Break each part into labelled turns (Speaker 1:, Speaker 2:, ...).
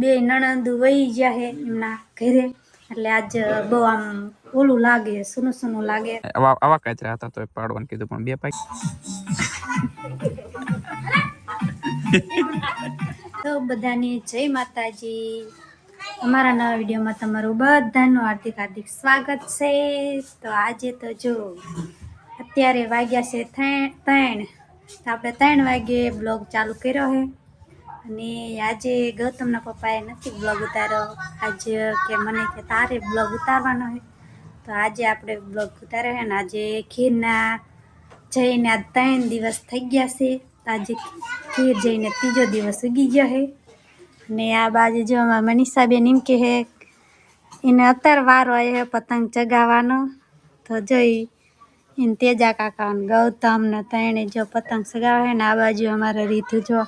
Speaker 1: બે નણંદ વહી ગયા હે એમના ઘરે. એટલે આજ બહુ આમ ઓલું લાગે સુનું સુનું લાગે.
Speaker 2: આવા આવા કાચરા હતા તો પાડવાનું કીધું પણ બે પાક
Speaker 1: તો બધાની જય માતાજી. અમારા નવા વિડીયોમાં તમારું બધાનું હાર્દિક હાર્દિક સ્વાગત છે. તો આજે તો જો અત્યારે વાગ્યા છે ત્રણ ત્રણ. તો આપણે ત્રણ વાગે બ્લોગ ચાલુ કર્યો છે અને આજે ગૌતમના પપ્પાએ નથી બ્લોગ ઉતાર્યો. આજે કે મને કે તારે બ્લોગ ઉતારવાનો છે. તો આજે આપણે બ્લોગ ઉતાર્યો છે આજે ખીરના જઈને આ ત્રણ દિવસ થઈ ગયા છે. આજે ખીર જઈને ત્રીજો દિવસ ઉગી ગયો છે. અને આ બાજુ જો મનીષાબેન એમ કે હે એને અત્યારે વારો આવ્યો પતંગ ચગાવવાનો. તો જોઈ એને તેજા કાકા ને ગૌતમ ને ત્રણે જો પતંગ સગાવે ને આ બાજુ અમારે રીતુ જો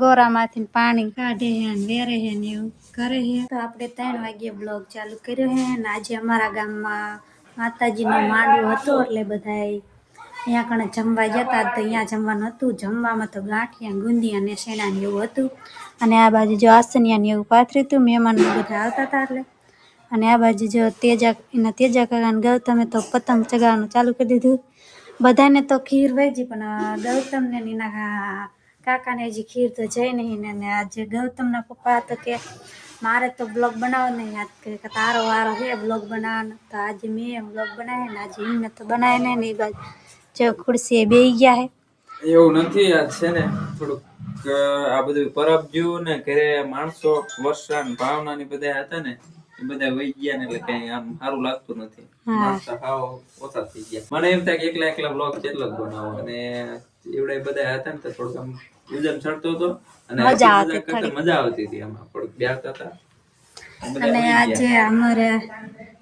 Speaker 1: ગોરામાંથી પાણી કાઢે છે ને વેરે છે ને એવું કરે છે તો આપણે ત્રણ વાગ્યે બ્લોગ ચાલુ કર્યો છે ને આજે અમારા ગામમાં માતાજીનો માંડવો હતો એટલે બધાય અહીંયા કણે જમવા જતા તો અહીંયા જમવાનું હતું. જમવામાં તો ગાંઠિયા ગુંદી અને શેણા ને એવું હતું. અને આ બાજુ જો આસનિયા ને એવું પાથર્યું હતું, મહેમાન બધા આવતા હતા એટલે અને આ બાજુ જો તેજા એના તેજા કાકાને ગૌતમે તો પતંગ ચગાવવાનું ચાલુ કરી દીધું. બધાને તો ખીર વહેજી, પણ ગૌતમને એના કાકાને હજી ખીર તો જઈ નહીં. ને આજે ગૌતમના પપ્પા તો કે, મારે તો બ્લોગ બનાવો નહીં. યાદ કે તારો વારો હે બ્લોગ બનાવવાનો. તો આજે મેં બ્લોગ બનાવ્યો ને આજે એમને તો બનાવે ને એ બાજુ જો ખુરશીએ બે ગયા હે.
Speaker 2: એવું નથી, આ છે ને થોડુંક આ બધું પરબ જેવું ને ઘરે માણસો, વર્ષા ને ભાવના ને બધા હતા ને એ બધા વહી ગયા ને એટલે કઈ આમ સારું લાગતું નથી.
Speaker 1: હા.
Speaker 2: હાવ ઓછા થઈ ગયા. મને એમ થાય કે એકલા એકલા બ્લોગ કેટલો જ બનાવો. અને એવડે બધા હતા ને તો થોડુંક આમ ઉજમ ચડતો હતો. અને
Speaker 1: મજા આવતી
Speaker 2: હતી આમાં. થોડુંક બેસતા હતા.
Speaker 1: અને આજે અમારે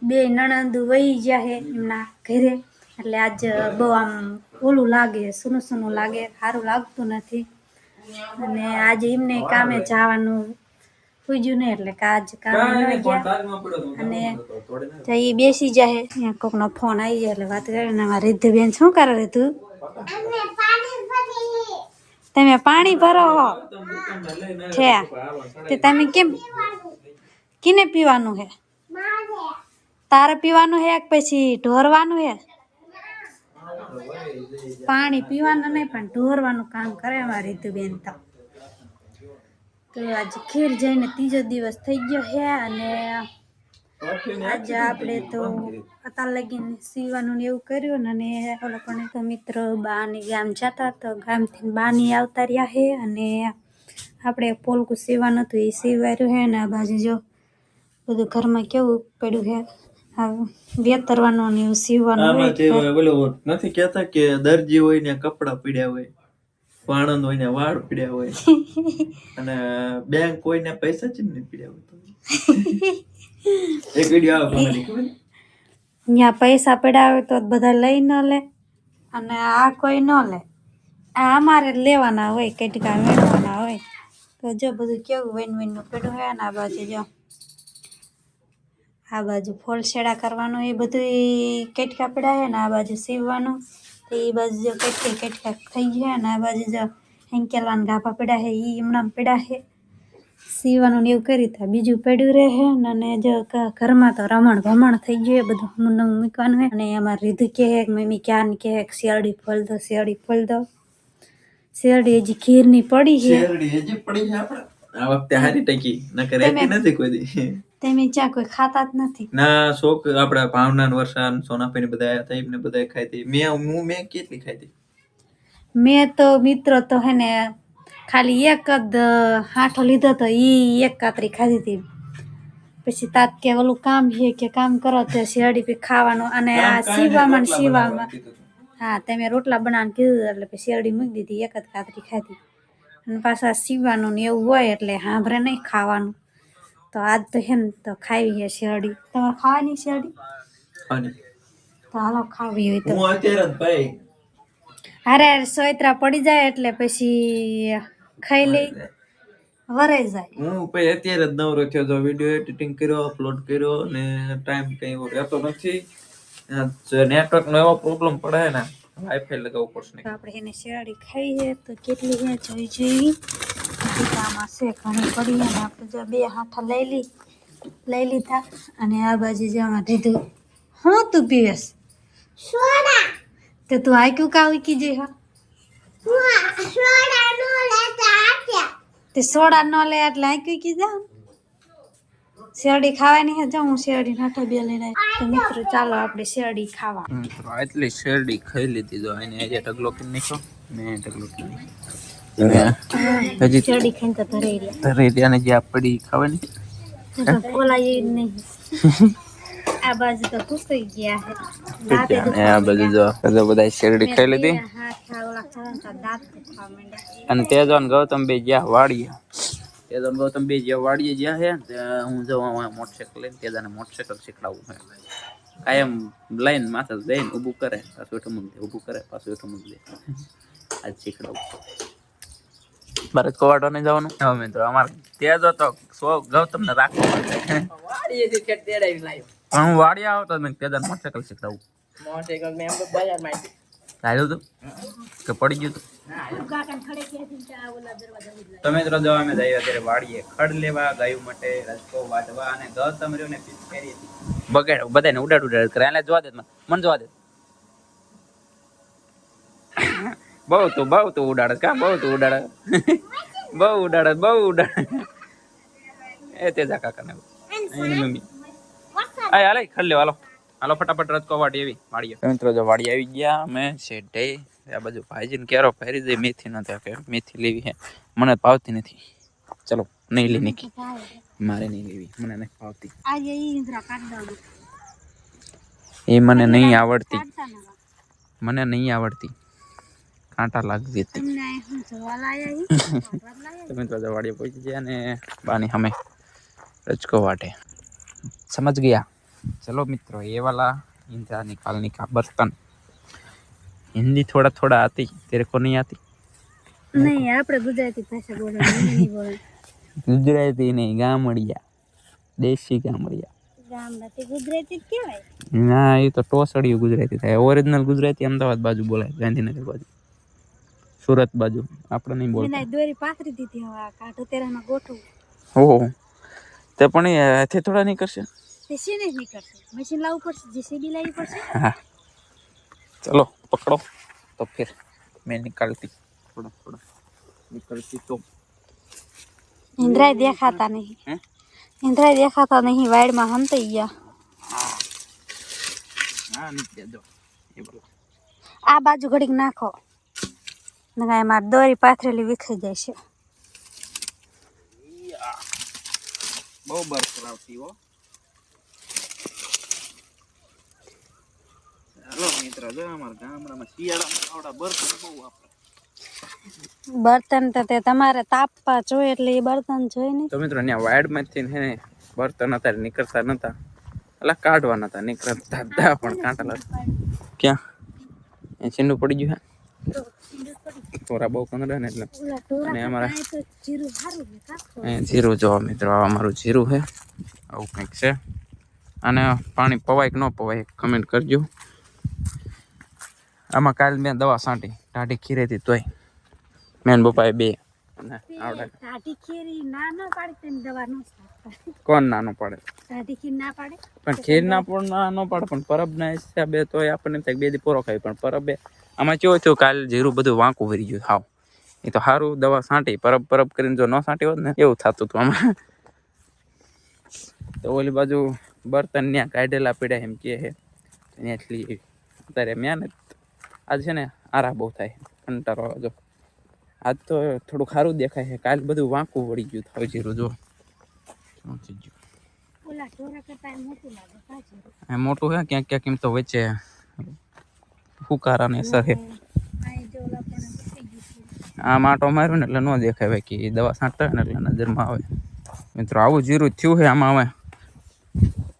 Speaker 1: બે નણંદ વહી ગયા છે એમના ઘરે. એટલે આજ બહુ આમ ઓલું લાગે સૂનું સૂનું લાગે. સારું લાગતું નથી. અને આજે એમને કામે જવાનું પૂજ્યું નહીં એટલે કાજ આજ કામે અને
Speaker 2: તો તોડી નાખ.
Speaker 1: તો એ બેસી જાય ત્યાં કોકનો ફોન આવી જાય એટલે વાત કરે. ને અમારા રિદ્ધુબેન શું કરે રીધુ તમે પાણી ભરો હો. છે. તે તમે કેમ કિને પીવાનું હે? તારે પીવાનું હે કે પછી ઢોરવાનું હે? પાણી પીવાનું નહીં પણ ઢોરવાનું કામ કરે અમારી રીતુબેન તો. તો આજે ખીર જઈને ત્રીજો દિવસ થઈ ગયો છે અને આજે આપણે તો અત્યાર લગીને સીવાનું ને એવું કર્યું ને અને ઓલો પણ તો મિત્રો બાની ગામ જતા તો ગામથી બાની આવતા રહ્યા છે અને આપણે પોલકું સીવાનું હતું એ સીવાર્યું છે ને આ બાજુ જો બધું ઘરમાં કેવું પડ્યું છે વેતરવાનું ને એવું સીવવાનું
Speaker 3: નથી કેતા કે દરજી હોય ને કપડા પીડ્યા હોય. વાણંદ હોય ને વાળ પીડ્યા હોય. અને બેંક હોય ને પૈસા ચીમ નહીં પીડ્યા હોય એક વીડિયો આવે તમારી ખબર
Speaker 1: ત્યાં પૈસા હોય તો બધા લઈ ન લે અને આ કોઈ ન લે. આ અમારે જ લેવાના હોય કટકા વેણવાના હોય. તો જો બધું કેવું વૈન વૈનનું પડ્યું હોય ને આ બાજુ જો. આ બાજુ ફોલશેડા કરવાનું એ બધું કટકા પડ્યા હોય ને આ બાજુ સીવવાનું. તો એ બાજુ જો કેટલી કટકા થઈ ગયા અને આ બાજુ જો હેંકેલાન ગાભા પડ્યા છે એ હમણાં પડ્યા છે સીવાનું ને એવું કરી તા. બીજું પડ્યું રહે ને અને જો ઘરમાં તો રમણ ભમણ થઈ ગયું બધું હું નવું મૂકવાનું હોય અને અમારે રીધું કહે મમ્મી ક્યાં ને કહે શિયાળી ફોલ દો શિયાળી ફોલ દો. શિયાળી હજી ખીરની પડી છે.
Speaker 3: હજી પડી છે આપણે આ વખતે હારી ટકી નકર કરે નથી કોઈ દી.
Speaker 1: તમે ત્યાં કોઈ ખાતા જ નથી.
Speaker 3: ના શોક આપડા ભાવના વર્ષા સોનાભાઈ ને બધા હતા એમને બધા ખાઈ મેં હું મેં કેટલી ખાઈ
Speaker 1: મેં તો મિત્રો તો હે ને ખાલી એક જ હાંઠો લીધો તો ઈ એક કાતરી ખાધી હતી. પછી તાત કે ઓલું કામ છે કે કામ કરો તે શેરડી પી ખાવાનું અને આ સીવામાં ને સીવામાં હા તમે રોટલા બનાવીને કીધું એટલે પછી શેરડી મૂકી દીધી એક જ કાતરી ખાધી. અને પાછા સીવાનું ને એવું હોય એટલે હાંભરે નહીં ખાવાનું. તો આજ તો હે ને તો ખાવી છે શેરડી. તમારે ખાવાની શેરડી?
Speaker 3: અને
Speaker 1: તો હાલો ખાવી હોય તો.
Speaker 3: હું અત્યારે ભાઈ.
Speaker 1: હારે સોયત્રા પડી જાય એટલે પછી ખાઈ લઈ વરાઈ જાય.
Speaker 3: હું પછી અત્યારે જ નવરો થયો જો વીડિયો એડિટિંગ કર્યો અપલોડ કર્યો ને ટાઈમ કઈ રહેતો નથી. નેટવર્ક નો એવો પ્રોબ્લેમ પડે ને વાઈફાઈ લગાવવું પડશે
Speaker 1: આપણે એને શેરડી ખાઈ છે તો કેટલી છે જોઈ જોઈ. ટીકામાં છે ઘણી પડી અને આપણે જો બે હાથા લઈ લી લઈ લીધા અને આ બાજુ જેમાં દીધું હું તું પીવેસ તો તું હાક્યું કા ઉકી જઈ હા? તે સોડા ન લે એટલે આ ક્યુ કીધા શેરડી ખાવાની હે? જો હું શેરડી નાઠા બે લઈને તો મિત્રો ચાલો આપણે શેરડી ખાવા.
Speaker 2: મિત્રો આટલી શેરડી ખાઈ લીધી. જો એને હજી ઢગલો કરી નાખ્યો. મેં ઢગલો કરી નાખ્યો. હજી
Speaker 1: ખાઈને તો રહ્યા.
Speaker 2: તરે જે આપડી ખબર
Speaker 1: ને? બોલાય જ નહીં. આ બાજુ તો ગયા દાંતે
Speaker 2: અને આ જો બધા શેરડી ખાઈ લીધી.
Speaker 1: ઓલા
Speaker 2: અને તેજન ગૌતમ બે ગયા વાડીએ. તેજન ગૌતમ બે જ્યાં વાડીએ જ્યાં હે હું જવા મોટરસાઇકલ લઈને તેજાને મોટરસાઇકલ શીખડાવું છે કાયમ લાઈન માથે જઈને ઊભું કરે પાછું હેઠું મૂકી દે ઊભું કરે પાછું હેઠું મૂકી દે. આજ શીખડાવું. ભારત કોવાટો ને જવાનું. હા મિત્રો અમારે તેજો તો સો ગૌતમ ને રાખવો હું વાડી આવતો મેં તેજાને મોટરસાયકલ શીખડાવું ચાલ્યું તું કે પડી ગયું તમે તો જવા અમે જઈએ અત્યારે વાડીએ ખડ લેવા ગાયું માટે રસ્તો વાડવા અને ગૌતમ રહ્યો ને પીસ કરી. બગાડ બધાને ઉડાડ ઉડાડ કરે. એટલે જોવા દે મને જોવા દે. બહુ તું બહુ તું ઉડાડે કા બહુ તું ઉડાડે. બહુ ઉડાડે બહુ ઉડાડે. એ તેજા કાકા ને એની મમ્મી. આ હાલે ખડ લેવા હાલો. હાલો ફટાફટ રજકો વાડી એવી વાડીએ. મિત્રો જો વાડી આવી ગયા અમે શેઢે આ બાજુ ભાઈજીને કેરો ફેરી દે મેથી ન કે મેથી લેવી હે. મને ભાવતી નથી. ચલો નહીં લે નીકી મારે નહીં લેવી મને નથી ભાવતી.
Speaker 1: આજે ઇન્દ્રા દઉં.
Speaker 2: એ મને નહીં આવડતી. મને નહીં આવડતી. આટા લાગી હતી. તમે તો પહોંચી ગયા ને બાની અમે રચકો વાટે. સમજ ગયા? ચલો મિત્રો એ વાલા ઇંજા નિકાલની કા બર્તન. હિન્દી થોડા થોડા હતી તેરે કો નહીં હતી?
Speaker 1: નહીં આપણે ગુજરાતી ભાષા બોલે.
Speaker 2: ગુજરાતી નહીં ગામડિયા. દેશી ગામડિયા. ના એ તો ટોસડિયું ગુજરાતી થાય. ઓરિજિનલ ગુજરાતી અમદાવાદ બાજુ બોલાય ગાંધીનગર બાજુ. સુરત બાજુ. આપણે નહીં બોલ
Speaker 1: દોરી પાથરી દીધી હવે આ કાઢો તેરામાં ગોઠવું.
Speaker 2: ઓહો. તે પણ એથી થોડા નહીં કરશે
Speaker 1: મશીન નહીં કરશે મશીન લાવવું પડશે જેસીબી લાવવી પડશે.
Speaker 2: હા. ચલો પકડો. તો ફિર મેં નીકળતી. થોડા થોડા. નીકળતી તો.
Speaker 1: ઇન્દ્રાય દેખાતા નહીં. ઇન્દ્રાય દેખાતા નહીં વાડમાં હંતાઈ ગયા.
Speaker 2: હા. નીકળ્યા. દો
Speaker 1: આ બાજુ ઘડીક નાખો. નકા એમાં દોરી પાથરેલી વિખરી જાય છે.
Speaker 2: બહુ બરફ આવતી હો. ચાલો મિત્રો જો અમારા ગામડામાં શિયાળામાં આવડા બરફ બહુ વાપરે.
Speaker 1: બર્તન તો તે તમારે તાપવા જોઈએ એટલે એ બર્તન જોઈ નહીં.
Speaker 2: તો મિત્રો ત્યાં વાડમાંથી હે ને બર્તન અત્યારે નીકળતા નતા. એટલે કાઢવા નતા નીકળતા હતા પણ કાંટા લાગતા ક્યાં? એ છીંડું પડી ગયું હે? થોડા બહુ કંદડા ને એટલે અને અમારા
Speaker 1: જીરું સારું
Speaker 2: અહીંયા જીરું જોવા મિત્રો અમારું જીરું છે. આવું કંઈક છે. અને પાણી પવાય કે ન પવાય કમેન્ટ કરજો. આમાં કાલ મેં દવા છાંટી ટાઢી ખીરેથી તોય. મેન બપાએ બે.
Speaker 1: ના ના નો
Speaker 2: કોણ નાનો પડે?
Speaker 1: ના
Speaker 2: પણ ખીર ના પણ ના ન પડે પણ પરબના હિસાબે તોય આપણને બે દી પૂરો ખાય પણ પરબે આમાં કેવું થયું કાલ જીરું બધું વાંકું ભરી ગયું હાવ. એ તો સારું દવા છાંટી પરબ પરબ કરીને જો ન છાંટી હોત ને એવું થતું હતું આમાં. તો ઓલી બાજુ બર્તન ત્યાં કાઢેલા પીડા એમ કે છે એટલી અત્યારે મેં ને આજ છે ને આરા બહુ થાય કંટારો જો. આજ તો થોડું ખારું દેખાય છે કાલ બધું વાંકું વળી ગયું થાવ જીરું જો. શું થઈ ગયું?
Speaker 1: મોટું
Speaker 2: હે ક્યાંક ક્યાંક એમ તો વચ્ચે ફુકારા ને અસર
Speaker 1: આ એ
Speaker 2: માટો માર્યો ને એટલે ન દેખાય ભાઈ કે દવા છાંટતા ને એટલે નજરમાં આવે. મિત્રો આવું જીરું થયું છે આમાં હવે.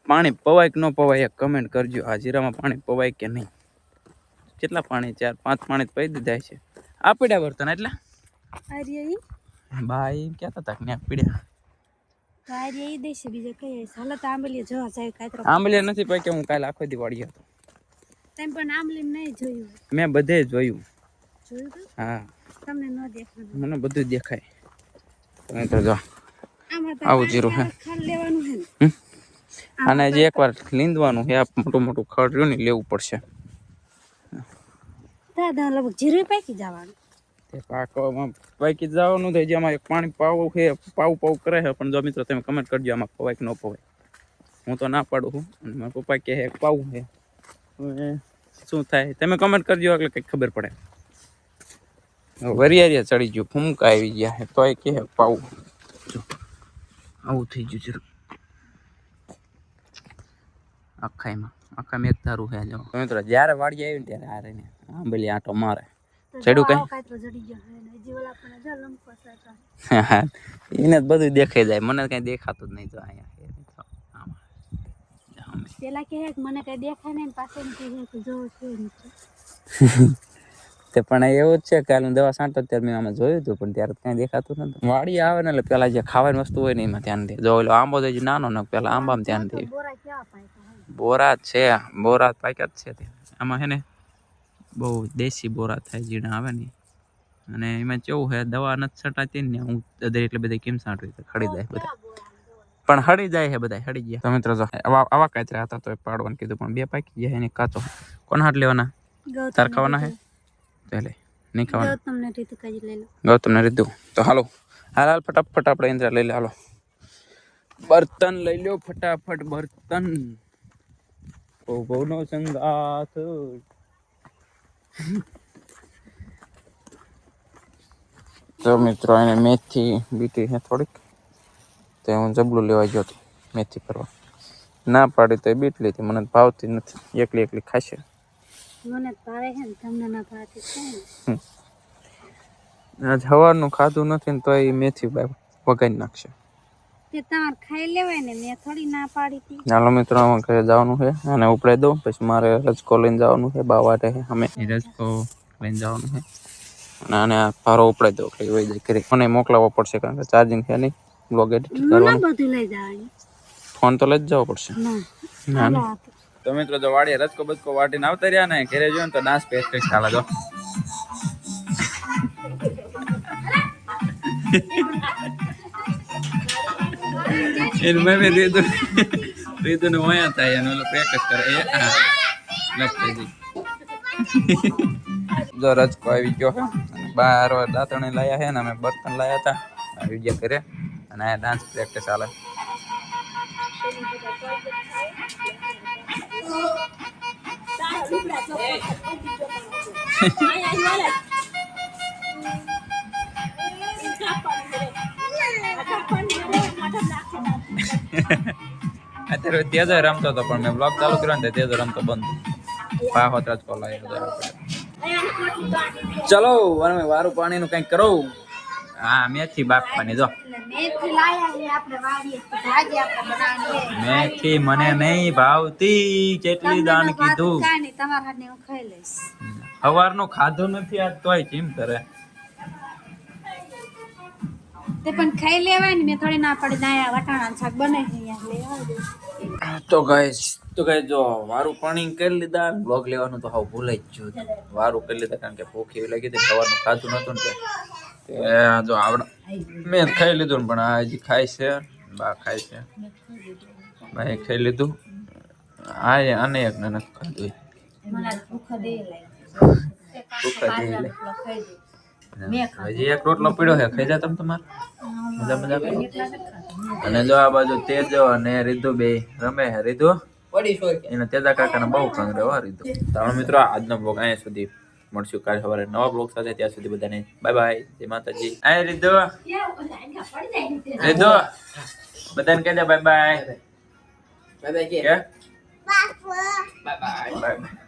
Speaker 2: પાણી પવાય કે ન પવાય એક કમેન્ટ કરજો. આ જીરામાં પાણી પવાય કે નહીં? કેટલા પાણી? ચાર પાંચ પાણી તો પી દીધા છે. આ પીડ્યા વર્તન એટલે? ભાઈ કહેતા હતા ત્યાં પીડ્યા. આંબલિયા નથી કે હું કાલે આખો દિવાળી હતો.
Speaker 1: તેમ પણ આમલીમ નહીં જોયું.
Speaker 2: મેં બધે જોયું.
Speaker 1: જોયું
Speaker 2: હા.
Speaker 1: તમને ન દેખાય
Speaker 2: મને બધું દેખાય. તમે તો જો
Speaker 1: આમાં
Speaker 2: આવું જીરું હે
Speaker 1: લેવાનું હે ને.
Speaker 2: હમ? અને જે એકવાર લીંદવાનું છે આ મોટું મોટું ખડ રહ્યું ને લેવું પડશે.
Speaker 1: દાદા લગભગ જીરું પાકી જવાનું.
Speaker 2: તે પાકવામાં પાકી જવાનું થાય જેમાં એક પાણી પાવું છે પાવું પાવું કરે છે. પણ જો મિત્રો તમે કમેન્ટ કરજો આમાં પવાય કે ન પવાય હું તો ના પાડું છું અને મારા પપ્પા કહે પાવું છે. હવે શું થાય? તમે કમેન્ટ કરજો એટલે કંઈક ખબર પડે. વરિયારિયા ચડી ગયું ફૂમકા આવી ગયા છે તોય કહે પાવું આવું થઈ ગયું જરૂર આખાઈમાં આખામાં એક ધારું હે જો. તો મિત્રો જ્યારે વાડી આવી ને ત્યારે આ રહીને આંબલી આંટો મારે. ચડ્યું કઈ?
Speaker 1: હે
Speaker 2: એને જ બધું દેખાઈ જાય મને કઈ દેખાતું જ નહીં તો અહીંયા. આમે.
Speaker 1: પેલા કહે કે મને કઈ દેખાય નહીં ને પાછળ કે જો છે
Speaker 2: તે પણ એવું જ છે કે હું દવા છાંટતો ત્યારે મેં આમાં જોયું હતું પણ ત્યારે કઈ દેખાતું નતું વાડી આવે ને એટલે પેલા જે ખાવાની વસ્તુ હોય ને એમાં ધ્યાન દે. જો ઓલો આંબો હજી નાનો ને પેલા આંબામાં ધ્યાન દે.
Speaker 1: બોરા
Speaker 2: છે બોરા પાક્યા જ છે આમાં હે ને બહુ દેશી બોરા થાય જીણા આવે ને. અને એમાં કેવું છે દવા નથી છટાતી ને હું અધર એટલે બધા કેમ છાંટવી? તો ખડી જાય બધા. પણ હળી જાય છે બધા હળી ગયા. તો મિત્રો જો આવા કાચરા હતા તો એ પાડવાનું કીધું પણ બે પાકી ગયા એને કાચો. કોણ હાથ લેવાના? તાર ખાવાના હે ચાલે નહીં ખાવાના.
Speaker 1: તમને રીતુ કાજી લઈ લો.
Speaker 2: ગૌતમને રીધું તો હાલો હાલ હાલ ફટાફટ આપણે ઇન્દ્રા લઈ લે હાલો. બર્તન લઈ લો ફટાફટ બર્તન. ઓ ભવનો સંગાથ. તો મિત્રો એને મેથી બીટી હે થોડીક. તો હું જબલું લેવા ગયો હતો મેથી ફરવા ના પાડી તો એ બીટ લીધી મને ભાવતી નથી એકલી એકલી ખાશે.
Speaker 1: મને ભાવે છે ને તમને ના ભાવતી છે
Speaker 2: આજ હવારનું ખાધું નથી ને તો એ મેથી વગાડી નાખશે.
Speaker 1: તે તમારે ખાઈ લેવાય ને મેં થોડી ના પાડી હતી.
Speaker 2: ચાલો મિત્રો આમાં ઘરે જવાનું છે અને ઉપડે દઉં પછી મારે રજકો લઈને જવાનું છે બા વાટે છે અમે રજકો લઈને જવાનું છે. અને આને આ ભારો ઉપડે દઉં એટલે વહી જાય ઘરે. મને મોકલાવવો પડશે કારણ કે ચાર્જિંગ છે નહીં. બ્લોગ એડિટ
Speaker 1: ના
Speaker 2: કરવાનું?
Speaker 1: બધું લઈ જવાની.
Speaker 2: ફોન તો લઈ જ જવો પડશે.
Speaker 1: ના.
Speaker 2: ના તો મિત્રો જો વાડીએ રચકો બચકો વાટીને આવતા રહ્યા ને ઘરે જોયું ને તો નાશ પેસ્ટ કંઈક ચાલે જો. એનું મેં દીધું દીધું ને વયા થાય અને ઓલો પ્રેક્ટિસ કરે. એ હા થઈ જો રજકો આવી ગયો અને બાર દાંતણે લાયા છે ને અમે બર્તન લાયા હતા. આવી ગયા ઘરે અને આ ડાન્સ પ્રેક્ટિસ ચાલે અત્યારે તેજ રમતો હતો પણ મેં બ્લોગ ચાલુ કર્યો ને તેજ રમતો બંધ. પાહો રજકો લાવ્યો ચલો અને વારું પાણીનું કંઈક કરો. હા મેથી બાફવાની જો.
Speaker 1: મેથી લાયા છે આપણે વાડીએ ભાજી આપણે બનાવવાની
Speaker 2: મેથી મને નહીં ભાવતી કેટલી દાન કીધું.
Speaker 1: કાંઈ નહીં તમારા હું ખાઈ લઈશ.
Speaker 2: સવારનું ખાધું નથી આજ તોય કેમ કરે.
Speaker 1: તે પણ ખાઈ લેવાય ને મેં થોડી ના પડી ના વટાણા શાક બને છે અહીંયા લેવા દે
Speaker 2: તો ગાઈસ તો ગાઈસ જો વારું પાણી કરી લીધા બ્લોગ લેવાનું તો હાવ ભૂલાઈ જ ગયું વારું કરી લીધા કારણ કે ભૂખ એવી લાગી હતી સવારનું ખાધું નતું ને જો આવડા. મેં ખાઈ લીધું પણ આ હજી ખાય છે. બા ખાય છે. ભાઈ ખાઈ લીધું. આ આને એક ને નથી ખાધું. હજી એક રોટલો પીડ્યો છે. ખાઈ જા તમે તમારે. મજા મજા કરો. અને જો આ બાજુ તેજો અને રીધુ બે રમે રીધુ? એને તેજા કાકાને બહુ કંગ રહ્યો રીધુ. તો મિત્રો આજનો ભોગ અહીંયા સુધી. મળશું કાલે સવારે નવા બ્લોગ સાથે ત્યાં સુધી બધાને બાય બાય જય માતાજી આય રીધુ રીધુ બધાને કહી દે બાય બાય બાય બાય કે બાય બાય બાય બાય